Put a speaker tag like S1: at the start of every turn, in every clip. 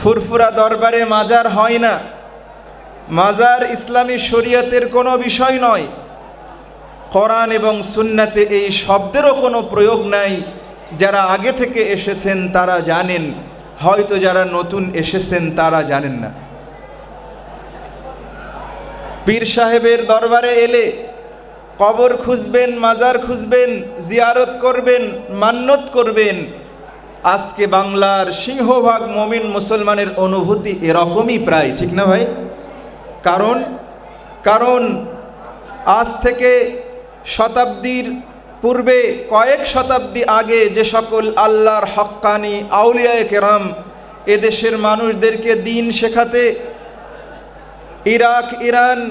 S1: ফুরফুরা দরবারে মাজার হয় না। মাজার ইসলামী শরীয়তের কোনো বিষয় নয়। কোরআন এবং সুন্নাতে এই শব্দেরও কোনো প্রয়োগ নাই। যারা আগে থেকে এসেছেন তারা জানেন, হয়তো যারা নতুন এসেছেন তারা জানেন না। পীর সাহেবের দরবারে এলে কবর খুঁজবেন, মাজার খুঁজবেন, জিয়ারত করবেন মান্যত করবেন আজকে বাংলার সিংহভাগ মমিন মুসলমানের অনুভূতি এরকমই প্রায়, ঠিক না ভাই? কারণ কারণ আজ থেকে শতাব্দীর পূর্বে কয়েক শতাব্দী আগে যে সকল আল্লাহর হক্কানি আউলিয়ায় কেরাম এদেশের মানুষদেরকে দিন শেখাতে ইরাক, ইরান,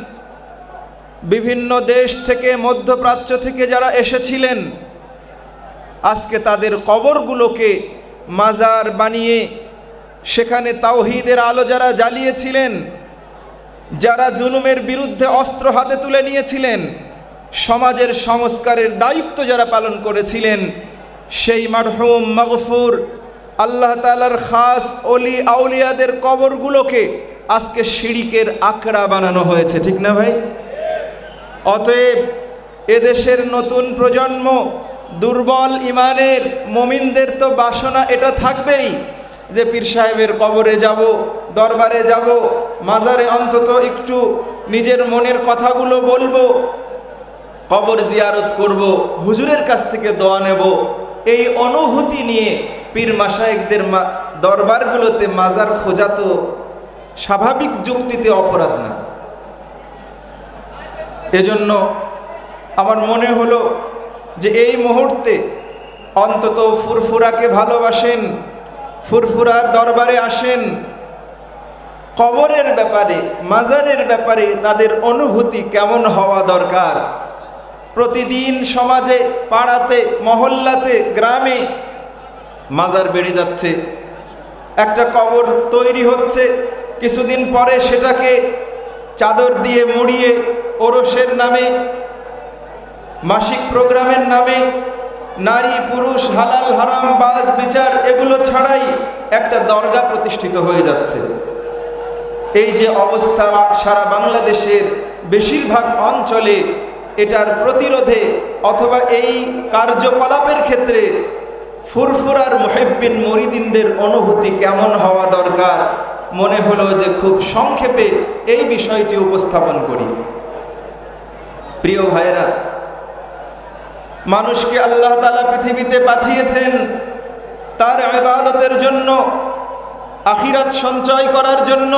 S1: বিভিন্ন দেশ থেকে, মধ্যপ্রাচ্য থেকে যারা এসেছিলেন, আজকে তাদের কবরগুলোকে মাজার বানিয়ে সেখানে তাওহিদের আলো যারা জ্বালিয়েছিলেন, যারা জুলুমের বিরুদ্ধে অস্ত্র হাতে তুলে নিয়েছিলেন, সমাজের সংস্কারের দায়িত্ব যারা পালন করেছিলেন, সেই মারহুম মগফুর আল্লাহ তালার খাস অলি আউলিয়াদের কবরগুলোকে আজকে সিঁড়িকের আকড়া বানানো হয়েছে, ঠিক না ভাই? অতএব এদেশের নতুন প্রজন্ম দুর্বল ইমানের মমিনদের তো বাসনা এটা থাকবেই যে পীর সাহেবের কবরে যাব, দরবারে যাব, মাজারে অন্তত একটু নিজের মনের কথাগুলো বলব, কবর জিয়ারত করব, হুজুরের কাছ থেকে দোয়া নেব। এই অনুভূতি নিয়ে পীর মাসায়েকদের দরবারগুলোতে মাজার খোঁজা তো স্বাভাবিক যুক্তিতে অপরাধ না। এজন্য আমার মনে হলো যে এই মুহূর্তে অন্তত ফুরফুরাকে ভালোবাসেন, ফুরফুরার দরবারে আসেন। কবরের ব্যাপারে, মাজারের ব্যাপারে তাদের অনুভূতি কেমন হওয়া দরকার? প্রতিদিন সমাজে, পাড়াতে, মহল্লাতে, গ্রামে মাজার বেড়ে যাচ্ছে। একটা কবর তৈরি হচ্ছে, কিছুদিন পরে সেটাকে চাদর দিয়ে মুড়িয়ে ওরসের নামে মাসিক প্রোগ্রামের নামে নারী, পুরুষ, হালাল, হারাম, বাস, বিচার, এগুলো ছাড়াই একটা দরগা প্রতিষ্ঠিত হয়ে যাচ্ছে। এই যে অবস্থা সারা বাংলাদেশের বেশিরভাগ অঞ্চলে এটার প্রতিরোধে অথবা এই কার্যকলাপের ক্ষেত্রে ফুরফুরার মুহেব্বিন মরিদিনদের অনুভূতি কেমন হওয়া দরকার? মনে হলো যে খুব সংক্ষেপে এই বিষয়টি উপস্থাপন করি। প্রিয় ভাইরা মানুষকে আল্লাহ তালা পৃথিবীতে পাঠিয়েছেন তার আবাদতের জন্য, আখিরাত সঞ্চয় করার জন্য,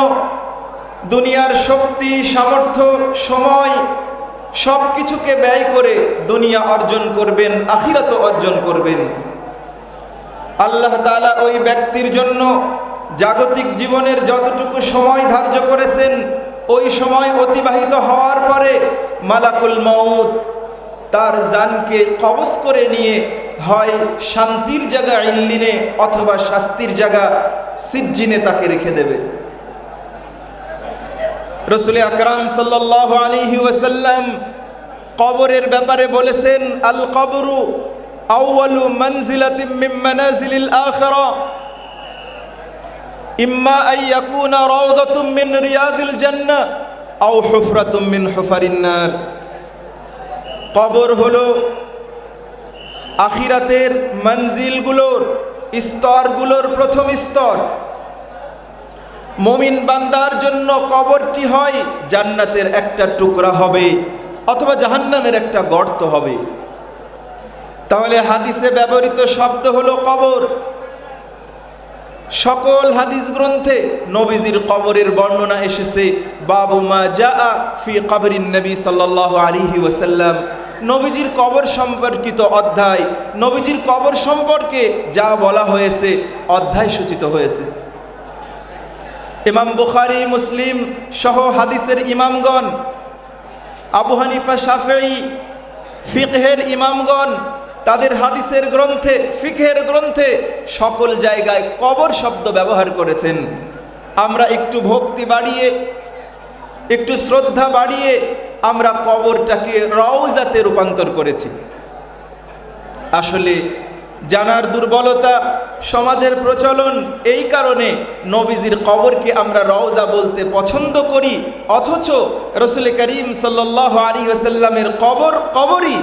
S1: দুনিয়ার শক্তি, সামর্থ্য, সময় সব কিছুকে ব্যয় করে দুনিয়া অর্জন করবেন আখিরাত অর্জন করবেন। আল্লাহ তালা ওই ব্যক্তির জন্য জাগতিক জীবনের যতটুকু সময় ধার্য করেছেন, ওই সময় অতিবাহিত হওয়ার পরে মালাকুল মৌত তার জানকে কবজ করে নিয়ে হয় শান্তির জায়গা ইল্লিনে অথবা শাস্তির জায়গা সিজ্জিনে তাকে রেখে দেবে। রসুল আকরাম সাল্লাহ আলিহি ওয়াসাল্লাম কবরের ব্যাপারে বলেছেন, আল কবরু আউয়ালু মনজিলাতিম মিন মানাজিলিল আখিরা। ইম্মা আন ইয়াকুনা রাউদাতুম মিন রিয়াদিল জান্নাহ আও হুফরাতুম মিন হুফারিন কবর হলো আখিরাতের মঞ্জিলগুলোর স্তরগুলোর প্রথম স্তর। মমিন বান্দার জন্য কবরটি হয় জান্নাতের একটা টুকরা হবে অথবা জাহান্নামের একটা গর্ত হবে। তাহলে হাদিসে ব্যবহৃত শব্দ হলো কবর। সকল হাদিস গ্রন্থে নবীজির কবরের বর্ণনা এসেছে, বাবু মা যা ফি কবরিন নবী সাল্লাহ আলিহি ওসাল্লাম নবীজির কবর সম্পর্কিত অধ্যায়। নবীজির কবর সম্পর্কে যা বলা হয়েছে, অধ্যায় সূচিত হয়েছে। ইমাম বুখারি, মুসলিম সহ হাদিসের ইমামগণ, আবু হানিফা শাফেই ফিকহের ইমামগণ, তাদের হাদিসের গ্রন্থে, ফিকহের গ্রন্থে সকল জায়গায় কবর শব্দ ব্যবহার করেছেন। আমরা একটু ভক্তি বাড়িয়ে, একটু শ্রদ্ধা বাড়িয়ে আমরা কবরটাকে রওজাতে রূপান্তর করেছি। আসলে জানার দুর্বলতা, সমাজের প্রচলন এই কারণে নবীজির কবরকে আমরা রওজা বলতে পছন্দ করি, অথচ রসুল করিম সাল্লাহ আলী ওসাল্লামের কবর কবরই,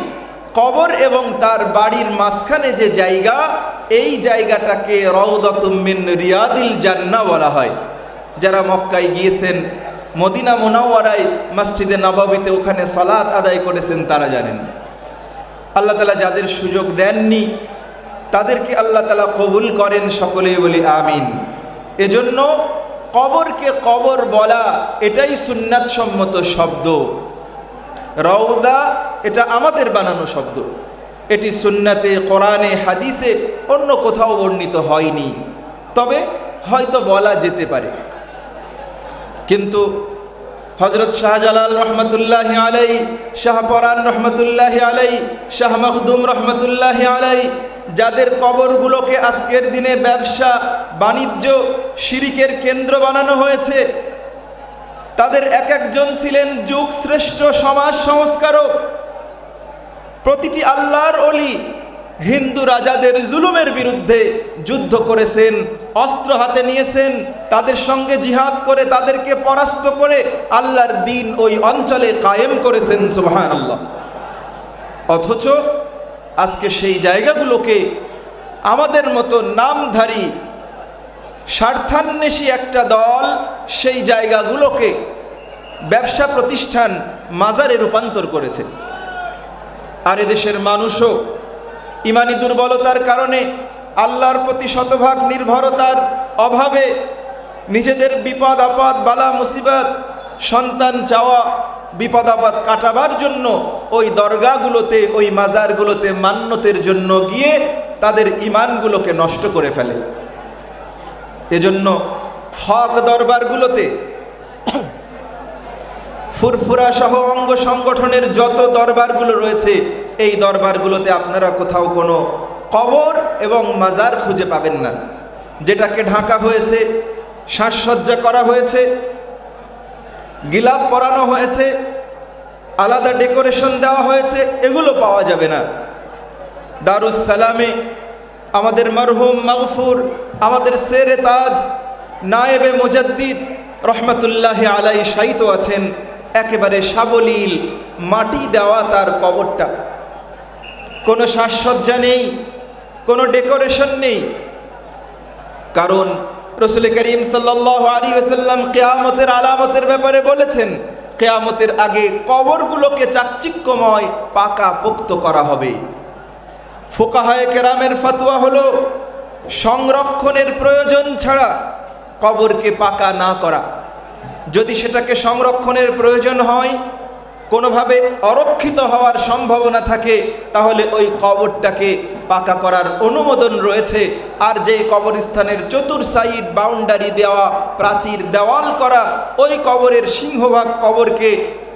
S1: কবর এবং তার বাড়ির মাঝখানে যে জায়গা, এই জায়গাটাকে রওদাতুমিন রিয়াদিল জান্না বলা হয়। যারা মক্কায় গিয়েছেন মদিনা মোনাওয়ারায় মসজিদে নবাবিতে ওখানে সালাত আদায় করেছেন তারা জানেন। আল্লাহ তালা যাদের সুযোগ দেননি, তাদেরকে আল্লাহ তালা কবুল করেন, সকলেই বলি আমিন। এজন্য কবরকে কবর বলা, এটাই সুন্নাত সম্মত শব্দ। রওদা, এটা আমাদের বানানো শব্দ। এটি সুন্নাতে, কোরআনে, হাদিসে অন্য কোথাও বর্ণিত হয়নি। তবে হয়তো বলা যেতে পারে। কিন্তু হজরত শাহজালাল রহমতুল্লাহ আলাই শাহ পরান রহমতুল্লাহ আলাই শাহ মখদুম রহমতুল্লাহ আলাই যাদের কবরগুলোকে আজকের দিনে ব্যবসা, বাণিজ্য, শিরিকের কেন্দ্র বানানো হয়েছে, তাদের এক একজন ছিলেন যুগ শ্রেষ্ঠ সমাজ সংস্কারক। প্রতিটি আল্লাহর অলি হিন্দু রাজাদের জুলুমের বিরুদ্ধে যুদ্ধ করেছেন, অস্ত্র হাতে নিয়েছেন, তাদের সঙ্গে জিহাদ করে তাদেরকে পরাস্ত করে আল্লাহর দিন ওই অঞ্চলে কায়েম করেছেন সুহান আল্লাহ অথচ আজকে সেই জায়গাগুলোকে আমাদের মতো নামধারী, স্বার্থান্বেষী একটা দল সেই জায়গাগুলোকে ব্যবসা প্রতিষ্ঠান মাজারে রূপান্তর করেছে। আর এদেশের মানুষও ইমানি দুর্বলতার কারণে আল্লাহর প্রতি শতভাগ নির্ভরতার অভাবে নিজেদের বিপদ আপদ, বালা, মুসিবত, সন্তান চাওয়া, বিপদ আপদ কাটাবার জন্য ওই দরগাগুলোতে, ওই মাজারগুলোতে, মান্যতের জন্য গিয়ে তাদের ইমানগুলোকে নষ্ট করে ফেলে। এজন্য হক দরবারগুলোতে ফুরফুরা সহ অঙ্গ সংগঠনের যত দরবারগুলো রয়েছে এই দরবারগুলোতে আপনারা কোথাও কোনো কবর এবং মাজার খুঁজে পাবেন না। যেটাকে ঢাকা হয়েছে, সাজসজ্জা করা হয়েছে, গিলাপ পরানো হয়েছে, আলাদা ডেকোরেশন দেওয়া হয়েছে, এগুলো পাওয়া যাবে না। দারুস সালামে আমাদের মরহুম মাগফুর আমাদের সেরে তাজ নায়েবে মুজাদ্দিদ রহমতুল্লাহ আলাই শায়িত আছেন, একেবারে সাবলীল মাটি দেওয়া তার কবরটা। কোনো সাজসজ্জা নেই, কোনো ডেকোরেশন নেই। কারণ রসুল করিম সাল্লাহ আলী ওসাল্লাম কেয়ামতের আলামতের ব্যাপারে বলেছেন, কেয়ামতের আগে কবরগুলোকে চাকচিক্যময় পাকা পোক্ত করা হবে। ফোকাহায় কেরামের ফাতুয়া হলো, সংরক্ষণের প্রয়োজন ছাড়া কবরকে পাকা না করা। যদি সেটাকে সংরক্ষণের প্রয়োজন হয় কোনোভাবে অরক্ষিত হওয়ার সম্ভাবনা থাকে, তাহলে ওই কবরটাকে পাকা করার অনুমোদন রয়েছে। আর যেই কবরস্থানের চতুর সাইড বাউন্ডারি দেওয়া, প্রাচীর দেওয়াল করা, ওই কবরের সিংহভাগ কবরকে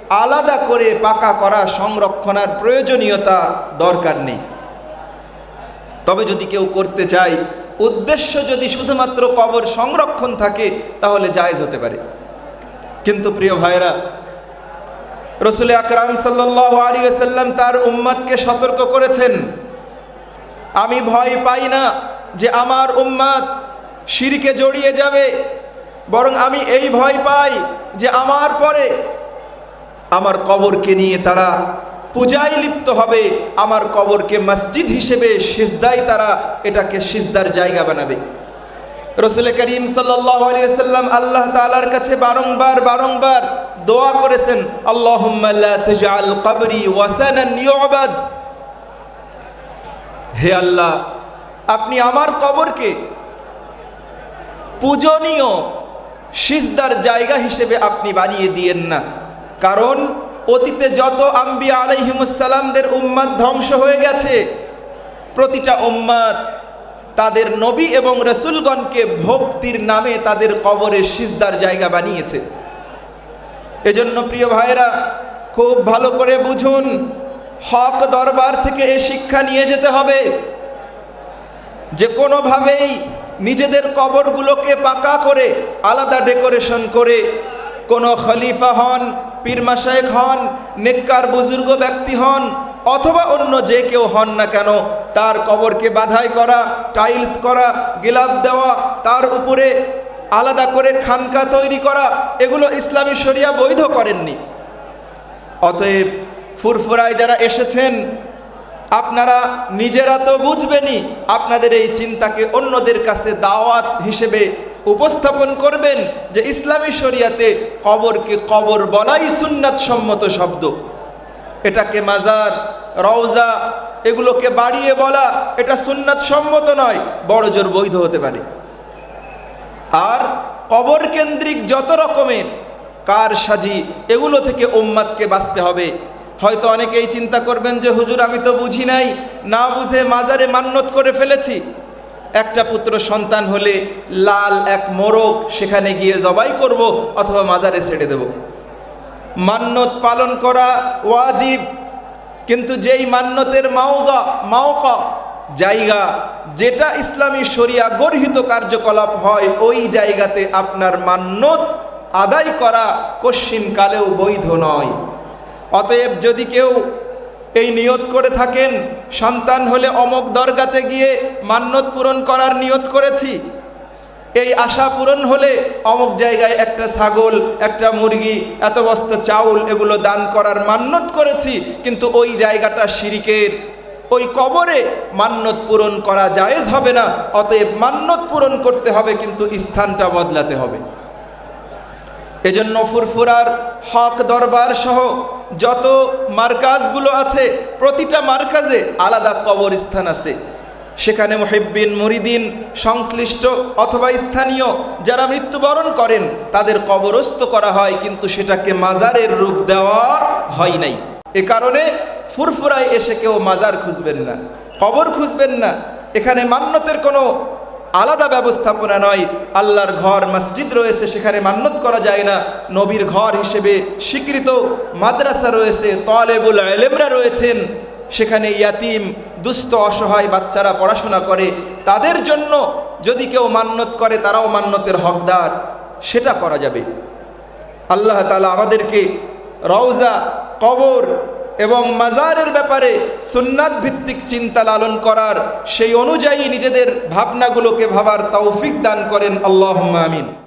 S1: আলাদা করে পাকা করা সংরক্ষণার প্রয়োজনীয়তা দরকার নেই। তবে যদি কেউ করতে চায়, উদ্দেশ্য যদি শুধুমাত্র কবর সংরক্ষণ থাকে, তাহলে জায়জ হতে পারে। কিন্তু প্রিয় ভাইরা রসুল আকরাম সাল্লাহ আলী সাল্লাম তার উম্মাদকে সতর্ক করেছেন। আমি ভয় পাই না যে আমার উম্মাদ সিঁড়িকে জড়িয়ে যাবে, বরং আমি এই ভয় পাই যে আমার পরে আমার কবরকে নিয়ে তারা পূজায় লিপ্ত হবে, আমার কবরকে মসজিদ হিসেবে সিজদায় তারা এটাকে সিজদার জায়গা বানাবে। রসুল করিম সাল্লাহ সাল্লাম আল্লাহ তালার কাছে বারংবার বারংবার দোয়া করেছেন কবরি হে আল্লাহ, আপনি আমার কবরকে পূজনীয় সিজদার জায়গা হিসেবে আপনি বানিয়ে দিয়েন না। কারণ অতীতে যত আম্বিয়া আলাইহিমুসালামদের উম্মাদ ধ্বংস হয়ে গেছে, প্রতিটা উম্মাদ তাদের নবী এবং রসুলগণকে ভক্তির নামে তাদের কবরের সিজদার জায়গা বানিয়েছে। এজন্য প্রিয় ভাইরা খুব ভালো করে বুঝুন, হক দরবার থেকে এ শিক্ষা নিয়ে যেতে হবে। যে কোনোভাবেই নিজেদের কবরগুলোকে পাকা করে, আলাদা ডেকোরেশন করে কোনো খলিফা হন, পীর মাসায়েক হন, নেককার বুজুর্গ ব্যক্তি হন, অথবা অন্য যে কেউ হন না কেন, তার কবরকে বাধাই করা, টাইলস করা, গিলাপ দেওয়া, তার উপরে আলাদা করে খানকা তৈরি করা, এগুলো ইসলামী শরিয়া বৈধ করেননি। অতএব ফুরফুরায় যারা এসেছেন, আপনারা নিজেরা তো বুঝবেনই, আপনাদের এই চিন্তাকে অন্যদের কাছে দাওয়াত হিসেবে উপস্থাপন করবেন যে ইসলামী শরিয়াতে কবরকে কবর বলাই সুন্নাত সম্মত শব্দ। এটাকে মাজার, রওজা, এগুলোকে বাড়িয়ে বলা, এটা সুন্নাত সম্মত নয়, বড় জোর বৈধ হতে পারে। আর কবর কেন্দ্রিক যত রকমের কার সাজি, এগুলো থেকে উম্মাদকে বাঁচতে হবে। হয়তো অনেকেই চিন্তা করবেন যে, হুজুর, আমি তো বুঝি নাই, না বুঝে মাজারে মান্যত করে ফেলেছি। একটা পুত্র সন্তান হলে লাল এক মোরগ সেখানে গিয়ে জবাই করব অথবা মাজারে ছেড়ে দেব। মান্যত পালন করা ওয়াজিব, কিন্তু যেই মান্যতের মাওজা, মাওকা জায়গা যেটা ইসলামী শরিয়া গর্হিত কার্যকলাপ হয়, ওই জায়গাতে আপনার মান্যত আদায় করা কশ্চিন কালেও বৈধ নয়। অতএব যদি কেউ এই নিয়ত করে থাকেন, সন্তান হলে অমক দরগাতে গিয়ে মান্যত পূরণ করার নিয়ত করেছি। এই আশা পূরণ হলে অমুক জায়গায় একটা ছাগল, একটা মুরগি এত বস্তা চাউল এগুলো দান করার মান্যত করেছি, কিন্তু ওই জায়গাটা শিরিকের ওই কবরে মান্যত পূরণ করা জায়েজ হবে না, অতএব মান্যত পূরণ করতে হবে, কিন্তু স্থানটা বদলাতে হবে। এজন্য ফুরফুরার হক দরবার সহ যত মার্কাজগুলো আছে, প্রতিটা মার্কাজে আলাদা কবরস্থান আছে। সেখানে মুহিব্বিন, মরিদিন, সংশ্লিষ্ট অথবা স্থানীয় যারা মৃত্যুবরণ করেন, তাদের কবরস্থ করা হয়, কিন্তু সেটাকে মাজারের রূপ দেওয়া হয় নাই। এ কারণে ফুরফুরায় এসে কেউ মাজার খুঁজবেন না, কবর খুঁজবেন না। এখানে মান্যতের কোনো আলাদা ব্যবস্থাপনা নয়। আল্লাহর ঘর, মসজিদ রয়েছে, সেখানে মান্যত করা যায় না। নবীর ঘর হিসেবে স্বীকৃত মাদ্রাসা রয়েছে, তলেবুল এলেমরা রয়েছেন। সেখানে ইয়াতিম, দুস্থ, অসহায় বাচ্চারা পড়াশোনা করে। তাদের জন্য যদি কেউ মান্যত করে, তারাও মান্যতের হকদার। সেটা করা যাবে। আল্লাহ তালা আমাদেরকে রওজা, কবর এবং মাজারের ব্যাপারে সুন্নাত ভিত্তিক চিন্তা লালন করার সেই অনুযায়ী নিজেদের ভাবনাগুলোকে ভাবার তৌফিক দান করেন আল্লাহ আমিন।